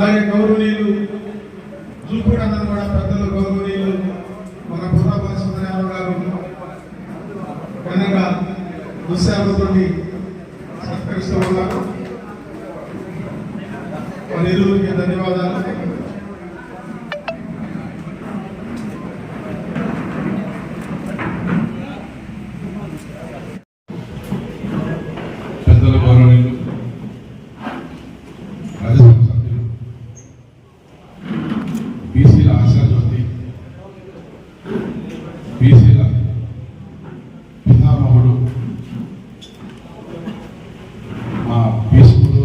అలాగే గౌరవనీయులు చూపుడందరూ కూడా పెద్దలు గౌరవనీయులు మన పురాపతి సుందరరావు గారు ఘనంగా దుశ్శాలతోటి సత్కరిస్తూ ఉన్నారు. మన ధన్యవాదాలు. పెద్దల గౌరవనీయులు రాజ్యసభ సభ్యులు బీసీల ఆశాజ్యోతి బీసీల పితామహుడు మా భీష్ముడు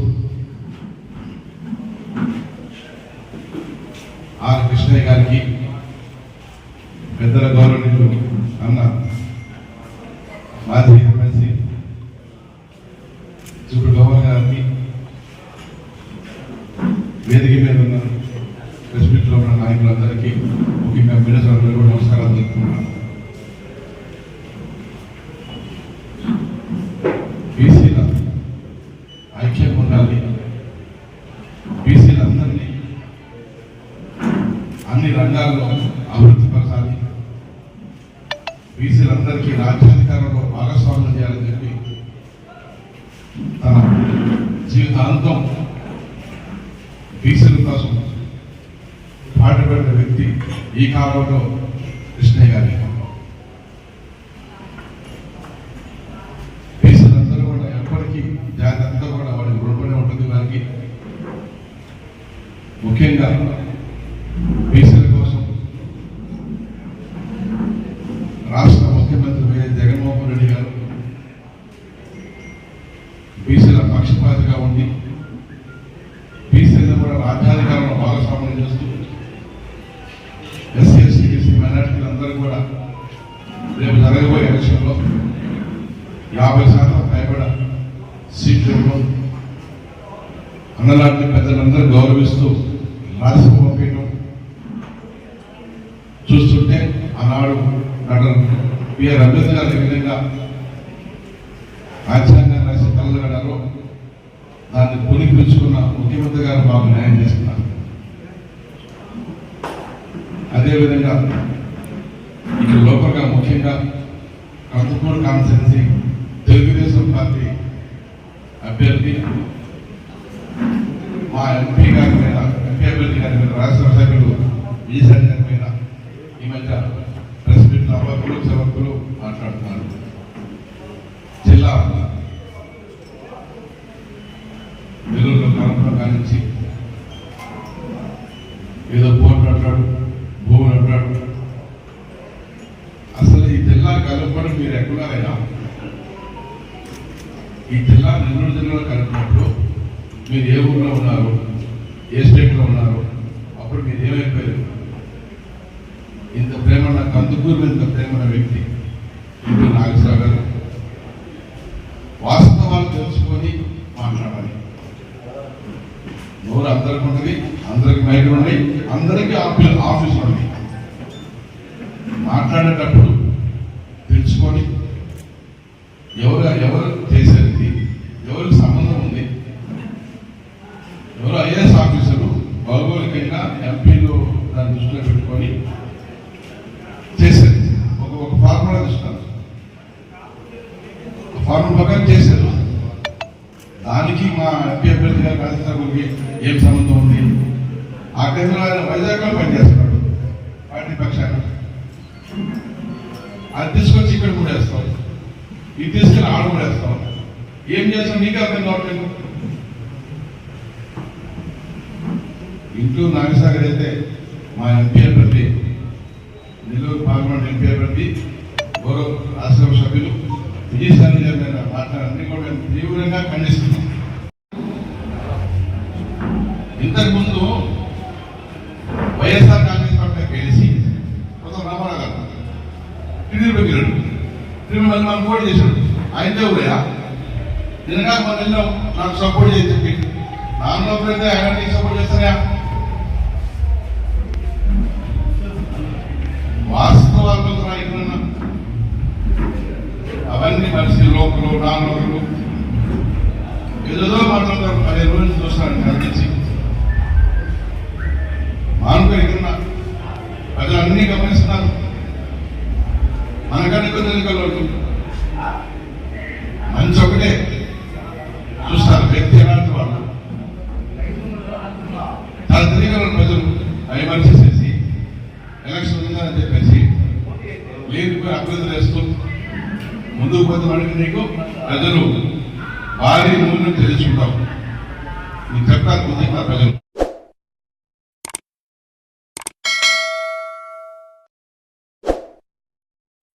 ఆర్ కృష్ణయ్య గారికి పెద్దల గౌరవనీయులు అన్న మాజీ ఎమ్మెల్సీ ఇప్పుడు గవర్నర్ గారికి వేదిక మీద ఉన్న ప్రెస్ మీట్లో ఉన్న నాయకులందరికీ ముఖ్యంగా మీడియా సభ్యులకు నమస్కారాలు తెలుపుతున్నాను బీసీలందరికీ రాజ్యాధికారంలో భాగస్వామ్యం చేయాలని చెప్పి తన జీవితాంతం బీసీల కోసం పాటుపడిన వ్యక్తి ఈ కాలంలో కృష్ణయ్య గారి. బీసీలందరూ కూడా ఎప్పటికీ జాగ్రత్తగా కూడా వాడికి రుణపడి ఉంటుంది వారికి. ముఖ్యంగా బీసీ బీసీల పక్షపాతిగా ఉండి బీసీలను కూడా రాజ్యాధికారంలో భాగస్వామ్యం చేస్తూ ఎస్సీ ఎస్టీ బీసీ మైనార్టీలు అందరూ కూడా రేపు జరగబోయే ఎలక్షన్లో యాభై శాతం పైబడ సీట్లలో అన్నలాంటి పెద్దలందరూ గౌరవిస్తూ రాసి పంపించడం చూస్తుంటే ఆనాడు డాక్టర్ బిఆర్ అంబేద్కర్ ఈ విధంగా ఆచార్య పిలుచుకున్న ముఖ్యమంత్రి గారు మాకు న్యాయం చేస్తున్నారు. అదేవిధంగా ఇక్కడ లోపలగా ముఖ్యంగా కందుకూరు కాన్స్టెన్సీ తెలుగుదేశం పార్టీ అభ్యర్థి మా ఎంపీ గారి మీద ఎంపీ అభ్యర్థి గారి మీద రాష్ట్ర సభ్యులు ఈసారి గారి మీద ఈ మధ్య ప్రెస్ మీట్ అవ్వకులు సభకులు మాట్లాడుతున్నారు జిల్లా నెల్లూరులో నుంచి ఏదో పోర్టు అంటాడు భూములు అంటాడు. అసలు ఈ జిల్లా కలపడం మీరు ఎక్కడారైనా ఈ జిల్లా నెల్లూరు జిల్లాలో కలిపినప్పుడు మీరు ఏ ఊర్లో ఉన్నారు ఏ స్టేట్లో ఉన్నారు అప్పుడు మీరు ఏమైపోయారు? ఇంత ప్రేమ నాకు అందుకూరు ఇంత ప్రేమ వ్యక్తి ఇప్పుడు నాగసాగర్ గారు వాస్తవాలు తెలుసుకొని మాట్లాడాలి నోరు అందరికి ఉన్నది అందరికి మైకులు ఉన్నాయి అందరికీ ఆఫీస్ ఆఫీసులు ఉన్నాయి మాట్లాడేటప్పుడు తెలుసుకొని ఎవరు ఎవరు చేసేది ఎవరికి సంబంధం ఉంది? ఎవరు ఐఏఎస్ ఆఫీసరు? భౌగోళికంగా ఎంపీలు దాన్ని దృష్టిలో పెట్టుకొని చేసేది. ఒక ఒక ఫార్ములా తీసుకున్నారు ఫార్ములా ప్రకారం చేశారు దానికి మా ఎంపీ అభ్యర్థి గారు ఏం సంబంధం ఉంది? ఆ కేంద్రంలో ఆయన వైజాగ్లో పనిచేస్తున్నాడు. పార్టీ పక్షాన్ని అది తీసుకొచ్చి ఇక్కడ కూడా వేస్తాం ఇది తీసుకెళ్ళి ఆడ కూడా వేస్తాం ఏం చేస్తాం? నీకు అర్థం కావట్లేదు ఇంటూ నాగసాగర్ అయితే మా ఎంపీ అభ్యర్థి నెల్లూరు పార్లమెంట్ ఎంపీ అభ్యర్థి గౌరవ రాష్ట్రసభ సభ్యులు విజయసాయి గారి మీద మాట్లాడాలని కూడా మేము తీవ్రంగా ఖండిస్తున్నాం. ఇంతకుముందు వైఎస్ఆర్ కాంగ్రెస్ పార్టీ గెలిచి కొంత రామారావు గారు. టీడీపీకి వెళ్ళాడు. టీడీపీ మళ్ళీ మనం పోటీ చేశాడు ఆయన కూడా నిన్నగా మన వెళ్ళాం నాకు సపోర్ట్ చేసి చెప్పి. నాన్న లోపలైతే ఆయన సపోర్ట్ చేస్తారా? వాస్తవాలు రాయకున్నా అవన్నీ మనిషి లోకలు నాన్ ఏదో మాట్లాడతారు. పదిహేను రోజులు చూస్తాను. కనిపించి మానుకో ఇక్కడ ప్రజలు అన్నీ గమనిస్తున్నారు. మనకన్నా కొంచెం ఎన్నికల్లో మంచి ఒకటే. చూస్తారు వ్యక్తి ఎలాంటి వాళ్ళు. తన తిరిగిన ప్రజలు విమర్శ చేసి ఎలక్షన్ ఉందని చెప్పేసి లేనిపోయి అభ్యర్థులు వేస్తూ ముందుకు పోతున్నాడు నీకు ప్రజలు భారీ నూనె తెలుసుకుంటాం నీకు చెప్తారు బుద్ధి ప్రజలు.